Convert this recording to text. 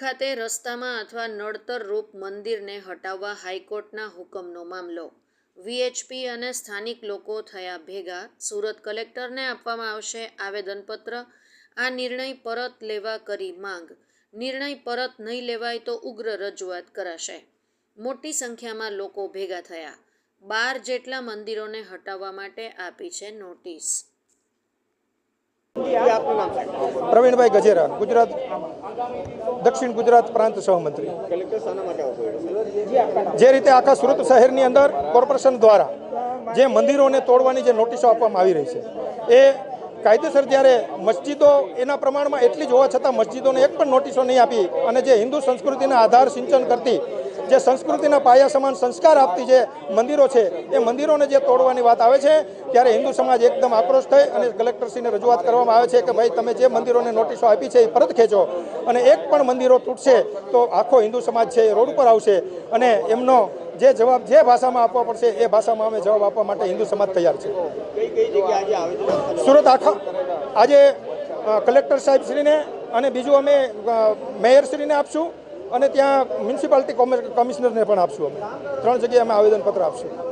ખાતે રસ્તામાં અથવા નડતર રૂપ મંદિરને હટાવવા હાઈકોર્ટના હુકમનો મામલો. વીએચપી અને સ્થાનિક લોકો થયા ભેગા. સુરત કલેક્ટરને આપવામાં આવશે આવેદનપત્ર. આ નિર્ણય પરત લેવા કરી માંગ. નિર્ણય પરત નહીં લેવાય તો ઉગ્ર રજૂઆત કરાશે. મોટી સંખ્યામાં લોકો ભેગા થયા. બાર જેટલા મંદિરોને હટાવવા માટે આપી છે નોટિસ. પ્રવીણભાઈ ગજેરા, ગુજરાત, દક્ષિણ ગુજરાત પ્રાંત સહમંત્રી. જે રીતે આખા સુરત શહેરની અંદર કોર્પોરેશન દ્વારા જે મંદિરોને તોડવાની જે નોટિસો આપવામાં આવી રહી છે, એ કાયદેસર જ્યારે મસ્જિદો એના પ્રમાણમાં એટલી જ હોવા છતાં મસ્જિદોને એક પણ નોટિસો નહીં આપી અને જે હિન્દુ સંસ્કૃતિના આધાર સિંચન કરતી, જે સંસ્કૃતિના પાયા સમાન સંસ્કાર આપતી જે મંદિરો છે, એ મંદિરોને જે તોડવાની વાત આવે છે ત્યારે હિન્દુ સમાજ એકદમ આક્રોશ થઈ અને કલેક્ટરશ્રીને રજૂઆત કરવામાં આવે છે કે ભાઈ, તમે જે મંદિરોને નોટિસો આપી છે એ પરત ખેંચો. અને એક પણ મંદિરો તૂટશે તો આખો હિન્દુ સમાજ છે એ રોડ ઉપર આવશે અને એમનો જે જવાબ, જે ભાષામાં આપવા પડશે એ ભાષામાં અમે જવાબ આપવા માટે હિન્દુ સમાજ તૈયાર છે. સુરત આખા, આજે કલેક્ટર સાહેબશ્રીને અને બીજું અમે મેયરશ્રીને આપશું અને ત્યાં મ્યુનિસિપાલિટી કોમિ- કમિશનરને પણ આપશું અમે. ત્રણ જગ્યાએ અમે આવેદનપત્ર આપશું.